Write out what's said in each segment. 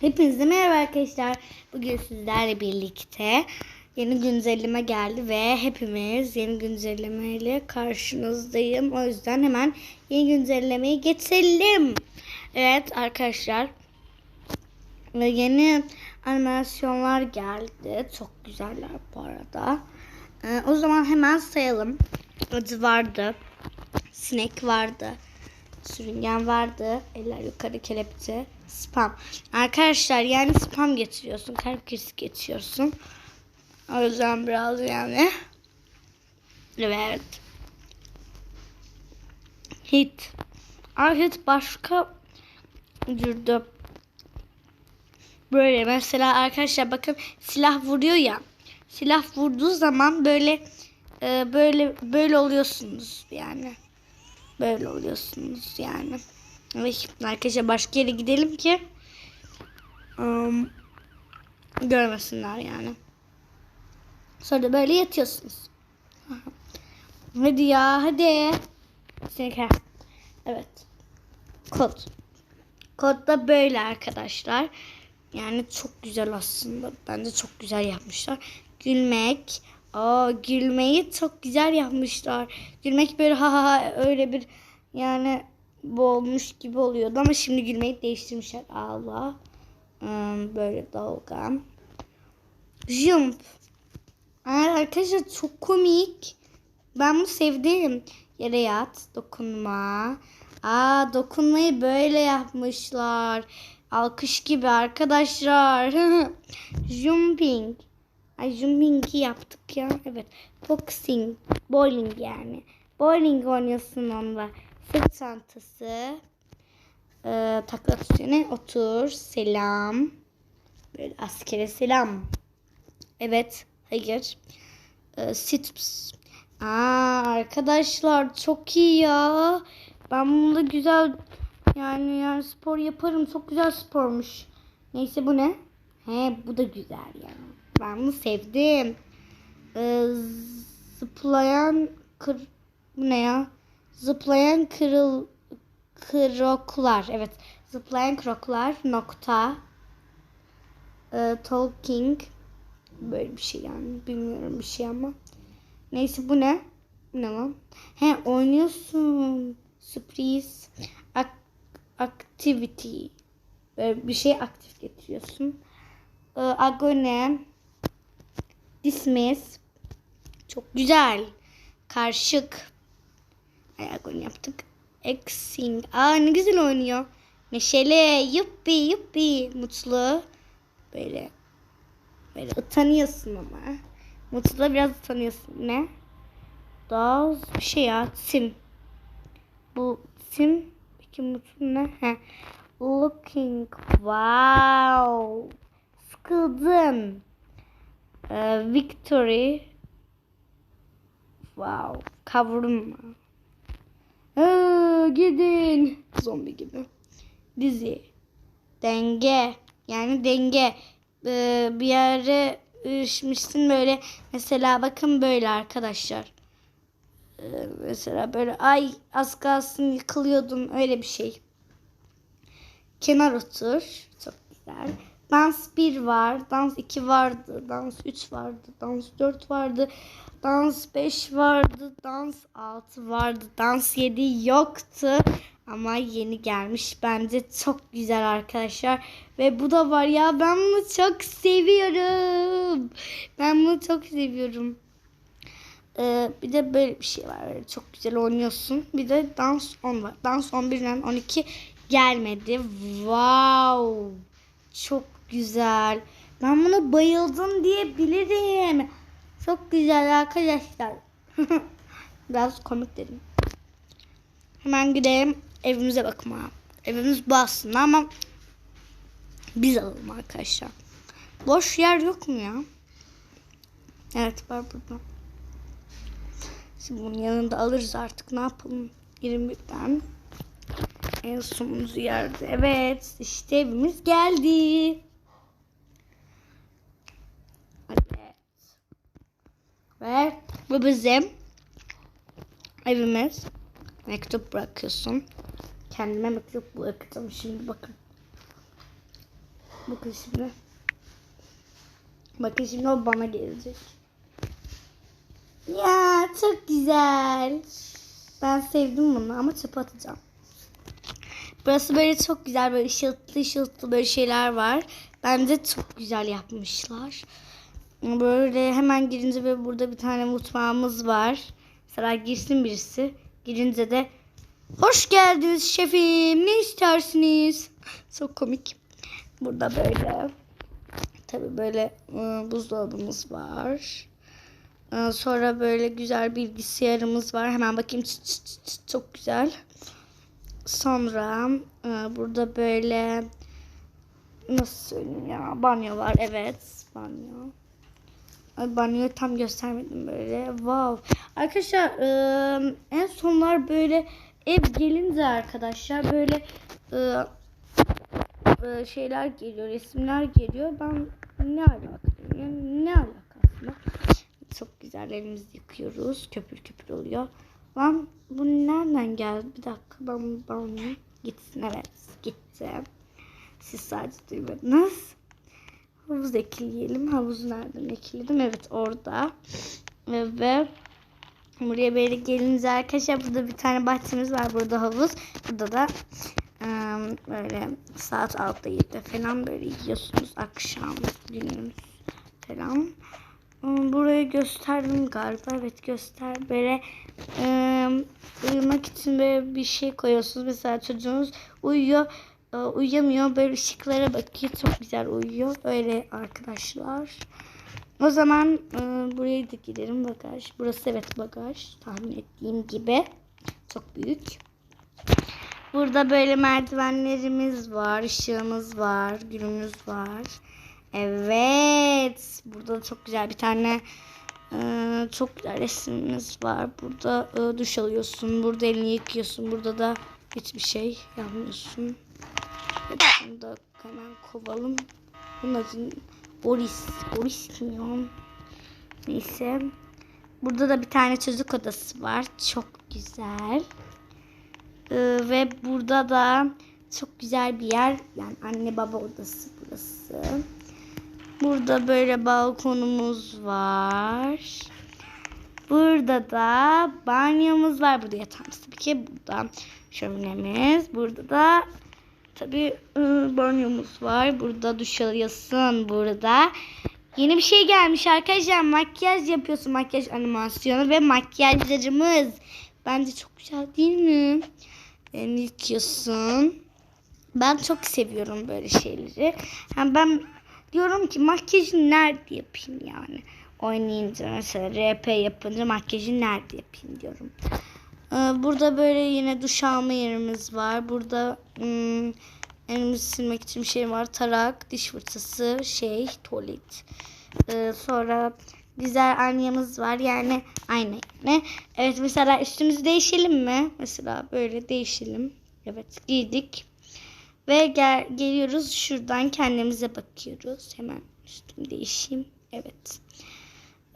Hepinize merhaba arkadaşlar. Bugün sizlerle birlikte yeni güncelleme geldi ve hepimiz yeni güncellemeyle karşınızdayım. O yüzden hemen yeni güncellemeyi geçelim. Evet arkadaşlar. Yeni animasyonlar geldi. Çok güzeller bu arada. Ee, o zaman hemen sayalım. Acı vardı. Sinek vardı. Sürüngen vardı. Eller yukarı kelepçe. Spam. Arkadaşlar yani spam getiriyorsun. Kalp krizi geçiyorsun. O yüzden biraz yani. Evet. Hit. Aa, hit başka türlü. Böyle mesela arkadaşlar bakın silah vuruyor ya. Silah vurduğu zaman böyle e, böyle böyle oluyorsunuz yani. Böyle oluyorsunuz yani. Evet, arkadaşlar başka yere gidelim ki um, görmesinler yani. Sonra böyle yatıyorsunuz. Hadi ya hadi. Seni Evet. Kod. Kod da böyle arkadaşlar. Yani çok güzel aslında. Bence çok güzel yapmışlar. Gülmek. Aa, gülmeyi çok güzel yapmışlar. Gülmek böyle ha ha öyle bir yani boğulmuş gibi oluyordu ama şimdi gülmeyi değiştirmişler. Allah. Böyle dalgam. Jump. Arkadaşlar çok komik. Ben bunu sevdim. Yere yat, dokunma. Aa, dokunmayı böyle yapmışlar. Alkış gibi arkadaşlar. Jumping. Ay jumping'i yaptık ya. Evet. Boxing. Bowling yani. Bowling oynuyorsun onunla. Sırt çantası. Ee, takla üstüne otur. Selam. Böyle askere selam. Evet. Hayır. Ee, sit-ups. Aa, arkadaşlar çok iyi ya. Ben bunu güzel yani yani spor yaparım. Çok güzel spormuş. Neyse bu ne? He bu da güzel yani. Ben bunu sevdim. Ee, zıplayan kır bu ne ya? Zıplayan kırıl kroklar. Evet. Zıplayan kroklar nokta. Ee, talking böyle bir şey yani. Bilmiyorum bir şey ama. Neyse bu ne? Ne lan? He oynuyorsun. Sürpriz. Ak activity. Böyle bir şey aktif getiriyorsun. Ee, agone. Dismiss. Çok güzel. Karşık. Ay agone yaptık. Exing. Aa ne güzel oynuyor. Neşeli. Yuppi yuppi. Mutlu. Böyle. Böyle utanıyorsun ama. Mutlu biraz utanıyorsun. Ne? Daha bir şey ya. Sim. Bu sim. Peki mutlu ne? He. Looking. Wow. Sıkıldım. Ee, victory. Wow. Kavurma. Ee, gidin. Zombi gibi. Dizi. Denge. Yani denge. Ee, bir yere üşmüşsün böyle. Mesela bakın böyle arkadaşlar. Ee, mesela böyle ay az kalsın yıkılıyordum. Öyle bir şey. Kenar otur. Çok güzel. Dans 1 var, dans 2 vardı, dans 3 vardı, dans 4 vardı, dans 5 vardı, dans 6 vardı, dans 7 yoktu. Ama yeni gelmiş. Bence çok güzel arkadaşlar. Ve bu da var ya ben bunu çok seviyorum. Ben bunu çok seviyorum. Ee, bir de böyle bir şey var. Çok güzel oynuyorsun. Bir de dans 10 var. Dans 11'den 12 gelmedi. Wow. Çok güzel. Ben buna bayıldım diyebilirim. Çok güzel arkadaşlar. Biraz komik dedim. Hemen gidelim evimize bakmaya. Evimiz bu aslında ama biz alalım arkadaşlar. Boş yer yok mu ya? Evet var burada. Şimdi bunun yanında alırız artık. Ne yapalım? 21'den en sonuncu yerde. Evet işte evimiz geldi. Evet. Ve bu bizim evimiz. Mektup bırakıyorsun. Kendime mektup bırakacağım şimdi bakın. Bakın şimdi. Bakın şimdi o bana gelecek. Ya çok güzel. Ben sevdim bunu ama çöpe atacağım. Burası böyle çok güzel böyle ışıltılı ışıltılı böyle şeyler var. Bence çok güzel yapmışlar. Böyle hemen girince böyle burada bir tane mutfağımız var. Mesela girsin birisi. Girince de hoş geldiniz şefim ne istersiniz? Çok komik. Burada böyle tabi böyle ıı, buzdolabımız var. Sonra böyle güzel bilgisayarımız var. Hemen bakayım çıt çıt çıt çıt, çok güzel. Sonra burada böyle nasıl söyleyeyim ya banyo var evet banyo. Ay, tam göstermedim böyle. Wow. Arkadaşlar e, en sonlar böyle ev gelince arkadaşlar böyle e, e, şeyler geliyor, resimler geliyor. Ben ne alaka? Yani ne alaka aslında? Çok güzel elimizi yıkıyoruz. Köpür köpür oluyor. Lan bu nereden geldi? Bir dakika ben ben gitsin evet gitti. Siz sadece duymadınız. Havuz ekleyelim. Havuzu nereden ekledim? Evet orada. Ve buraya böyle gelince arkadaşlar burada bir tane bahçemiz var. Burada havuz. Burada da ıı, böyle saat 6'da 7'de falan böyle yiyorsunuz akşam gündüz falan. Iı, Burayı gösterdim galiba. Evet göster. Böyle ıı, uyumak için böyle bir şey koyuyorsunuz. Mesela çocuğunuz uyuyor. Iı, Uyuyamıyor. Böyle ışıklara bakıyor. Çok güzel uyuyor. Öyle arkadaşlar. O zaman ıı, buraya da gidelim. Bagaj. Burası evet bagaj. Tahmin ettiğim gibi. Çok büyük. Burada böyle merdivenlerimiz var, ışığımız var, gülümüz var. Evet, burada da çok güzel bir tane e, çok güzel resmimiz var. Burada e, duş alıyorsun, burada elini yıkıyorsun, burada da hiçbir şey yapmıyorsun. Bunu da hemen kovalım. Bunun adı Boris. Boris kim ya? Neyse. Burada da bir tane çocuk odası var. Çok güzel. Ee, ve burada da çok güzel bir yer. Yani anne baba odası burası. Burada böyle balkonumuz var. Burada da banyomuz var. Burada yatağımız tabii ki. Burada şöminemiz. Burada da tabii ıı, banyomuz var. Burada duş alıyorsun. Burada yeni bir şey gelmiş arkadaşlar. Makyaj yapıyorsun. Makyaj animasyonu ve makyajlarımız. Bence çok güzel değil mi? Elini yıkıyorsun. Ben çok seviyorum böyle şeyleri. Yani ben diyorum ki makyajı nerede yapayım yani. Oynayınca mesela RP yapınca makyajı nerede yapayım diyorum. Ee, Burada böyle yine duş alma yerimiz var. Burada hmm, elimizi silmek için bir şey var. Tarak, diş fırçası, şey, tuvalet. Ee, sonra güzel aynamız var. Yani ayna yani. Evet mesela üstümüzü değişelim mi? Mesela böyle değişelim. Evet giydik. Ve gel, geliyoruz şuradan kendimize bakıyoruz. Hemen üstümü değişeyim. Evet.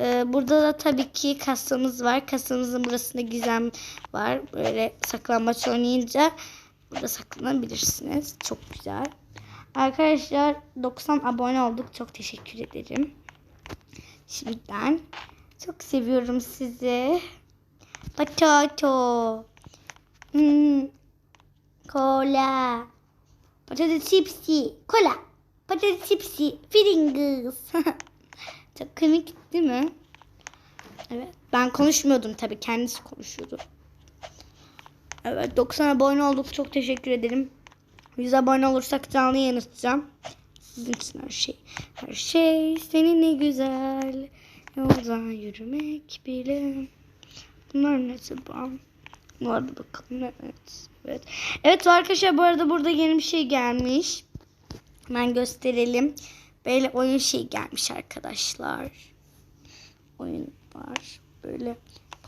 Ee, burada da tabii ki kasamız var. Kasamızın burasında gizem var. Böyle saklambaç oynayınca burada saklanabilirsiniz. Çok güzel. Arkadaşlar 90 abone olduk. Çok teşekkür ederim. Şimdiden çok seviyorum sizi. Potato. Hmm. Kola. Patates chipsi. Kola. Patates chipsi. Pringles. çok komik değil mi? Evet. Ben konuşmuyordum tabii. Kendisi konuşuyordu. Evet 90 abone olduk. Çok teşekkür ederim. 100 abone olursak canlı yayın açacağım. Sizin için her şey. Her şey seninle güzel. Yoldan yürümek bile. Bunlar ne acaba? Bunlar da bakalım. Evet. Evet. Evet arkadaşlar bu arada burada yeni bir şey gelmiş. Hemen gösterelim. Böyle oyun şey gelmiş arkadaşlar. Oyun var. Böyle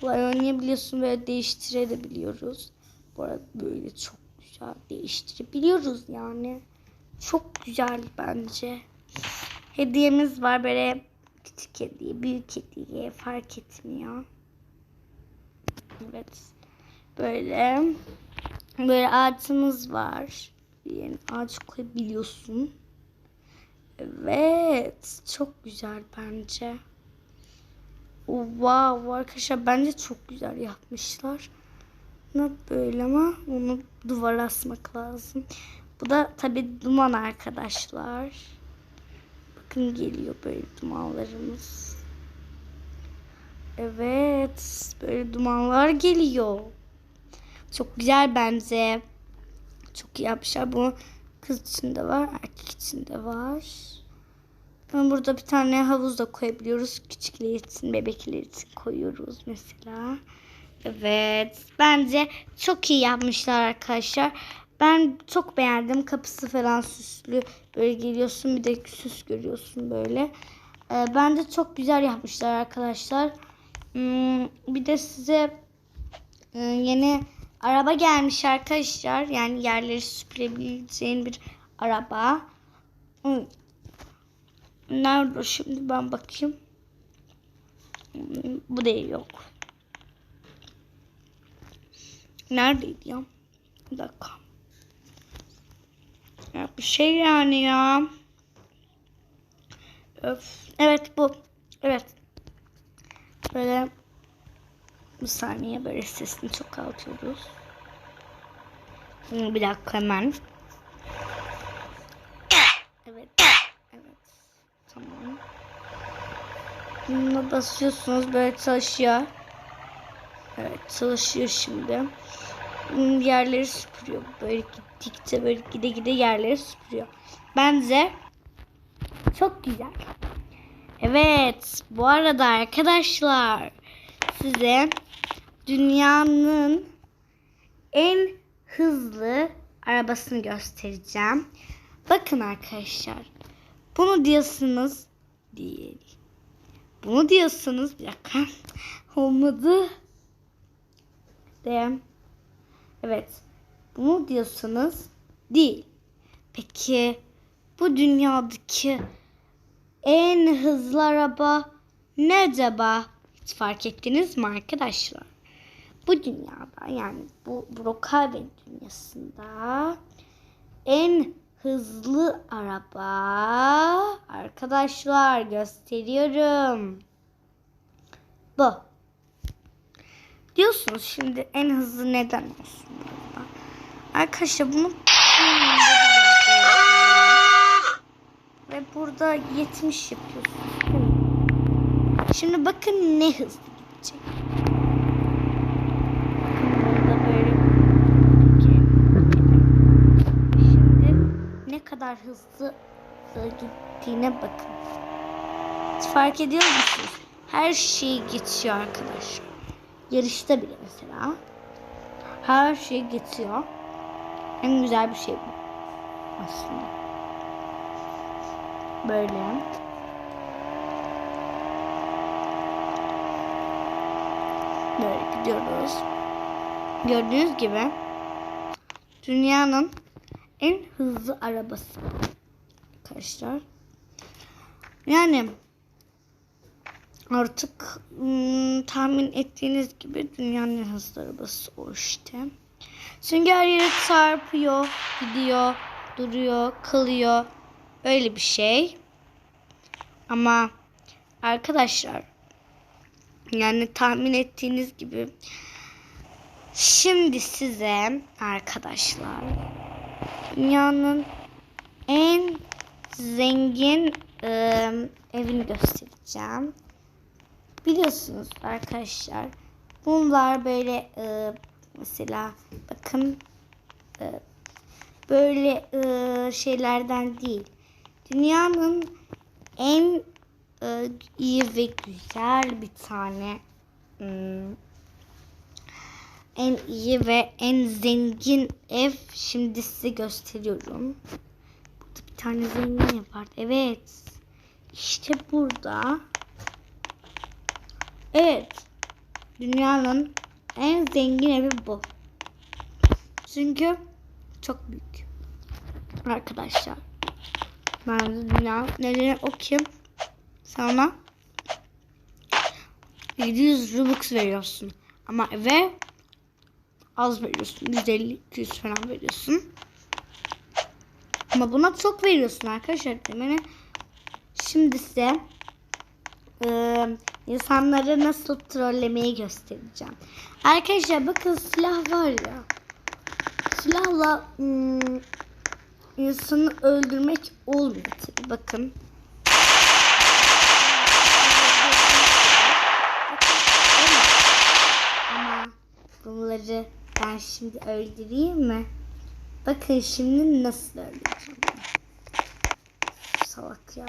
kolay oynayabiliyorsun ve değiştirebiliyoruz. Bu arada böyle çok güzel değiştirebiliyoruz yani. Çok güzel bence. Hediyemiz var böyle küçük hediye, büyük hediye fark etmiyor. Evet. Böyle böyle ağacımız var. Yani ağaç koyabiliyorsun. Evet. Çok güzel bence. Wow arkadaşlar bence çok güzel yapmışlar. Ne böyle ama onu duvara asmak lazım. Bu da tabi duman arkadaşlar. Bakın geliyor böyle dumanlarımız. Evet böyle dumanlar geliyor. Çok güzel bence. Çok iyi yapmışlar. Bu kız için de var, erkek için de var. Ben burada bir tane havuz da koyabiliyoruz. Küçükler için, bebekler için koyuyoruz mesela. Evet. Bence çok iyi yapmışlar arkadaşlar. Ben çok beğendim. Kapısı falan süslü. Böyle geliyorsun bir de süs görüyorsun böyle. Ee, bence çok güzel yapmışlar arkadaşlar. Hmm, bir de size e, yeni araba gelmiş arkadaşlar. Yani yerleri süpürebileceğin bir araba. Nerede şimdi ben bakayım. Bu değil yok. Neredeydi ya? Bir dakika. Ya bir şey yani ya. Öf. Evet bu. Evet. Böyle bir saniye böyle sesini çok altıyoruz. Bir dakika hemen. Evet. Evet. Tamam. Buna basıyorsunuz böyle çalışıyor. Evet çalışıyor şimdi. Yerleri süpürüyor. Böyle gittikçe böyle gide gide yerleri süpürüyor. Bence çok güzel. Evet bu arada arkadaşlar size dünyanın en hızlı arabasını göstereceğim. Bakın arkadaşlar. Bunu diyorsunuz değil. Bunu diyorsunuz bir dakika. Olmadı. De. Evet. Bunu diyorsunuz değil. Peki bu dünyadaki en hızlı araba ne acaba? Hiç fark ettiniz mi arkadaşlar? Bu dünyada yani bu Brookhaven dünyasında en hızlı araba arkadaşlar gösteriyorum. Bu. Diyorsunuz şimdi en hızlı neden olsun? burada? Arkadaşlar bunu ve burada 70 yapıyorsunuz. Şimdi bakın ne hızlı gidecek. Şimdi ne kadar hızlı gittiğine bakın. Fark ediyor musunuz? Her şey geçiyor arkadaşlar. Yarışta bile mesela. Her şey geçiyor. En güzel bir şey bu. Aslında. Böyle. Gidiyoruz. Gördüğünüz gibi dünyanın en hızlı arabası. Arkadaşlar. Yani artık ım, tahmin ettiğiniz gibi dünyanın en hızlı arabası o işte. Çünkü her yere çarpıyor, gidiyor, duruyor, kalıyor. Öyle bir şey. Ama arkadaşlar yani tahmin ettiğiniz gibi şimdi size arkadaşlar dünyanın en zengin e, evini göstereceğim. Biliyorsunuz arkadaşlar bunlar böyle e, mesela bakın e, böyle e, şeylerden değil. Dünyanın en e, iyi ve güzel bir tane hmm, en iyi ve en zengin ev şimdi size gösteriyorum. Burada bir tane zengin var. Evet. İşte burada. Evet. Dünyanın en zengin evi bu. Çünkü çok büyük. Arkadaşlar. Ben de dünya nedeni okuyayım. Sana 700 Robux veriyorsun. Ama eve az veriyorsun. 150-200 falan veriyorsun. Ama buna çok veriyorsun arkadaşlar. Yani Şimdi size e, insanları nasıl trollemeyi göstereceğim. Arkadaşlar bakın silah var ya. Silahla hmm, insanı öldürmek olmuyor. Bakın. Bunları ben şimdi öldüreyim mi? Bakın şimdi nasıl öldüreceğim. Salak ya.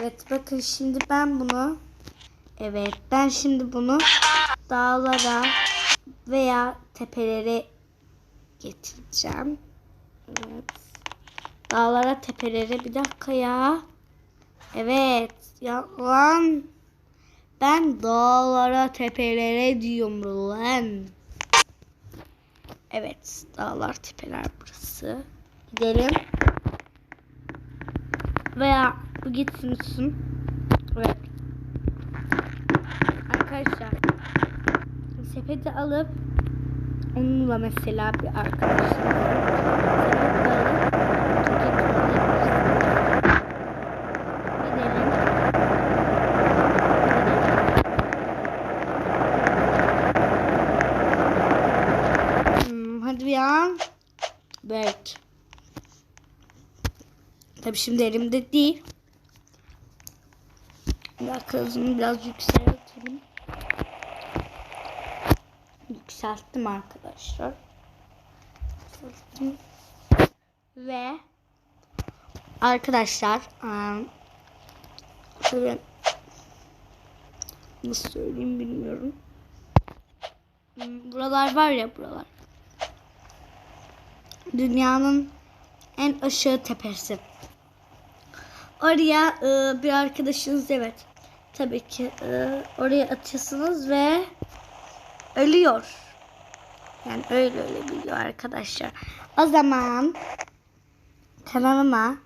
Evet bakın şimdi ben bunu Evet ben şimdi bunu dağlara veya tepelere getireceğim. Evet. Dağlara tepelere bir dakika ya. Evet ya lan. Ben dağlara tepelere diyorum lan. Evet dağlar tepeler burası. Gidelim. Veya bu gitsin uçsun. Evet. Arkadaşlar sepeti alıp onunla mesela bir arkadaşım sepeti alıp gidelim. Hmm, hadi ya. Evet. Tabii şimdi elimde değil. Hızını biraz yükseltelim. Yükselttim arkadaşlar. Ve arkadaşlar ıı, tabii nasıl söyleyeyim bilmiyorum. Buralar var ya buralar. Dünyanın en aşağı tepesi. Oraya e, bir arkadaşınız evet tabii ki e, oraya atıyorsunuz ve ölüyor. Yani öyle öyle biliyor arkadaşlar. O zaman kanalıma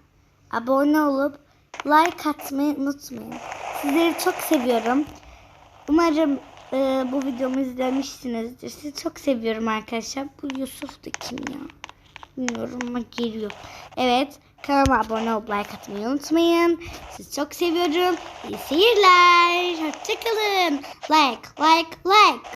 abone olup like atmayı unutmayın. Sizleri çok seviyorum. Umarım e, bu videomu izlemişsinizdir. Sizi çok seviyorum arkadaşlar. Bu Yusuf da kim ya? Bilmiyorum ama geliyor. Evet kanalıma abone olup like atmayı unutmayın. Sizi çok seviyorum. İyi seyirler. Hoşçakalın. Like like like.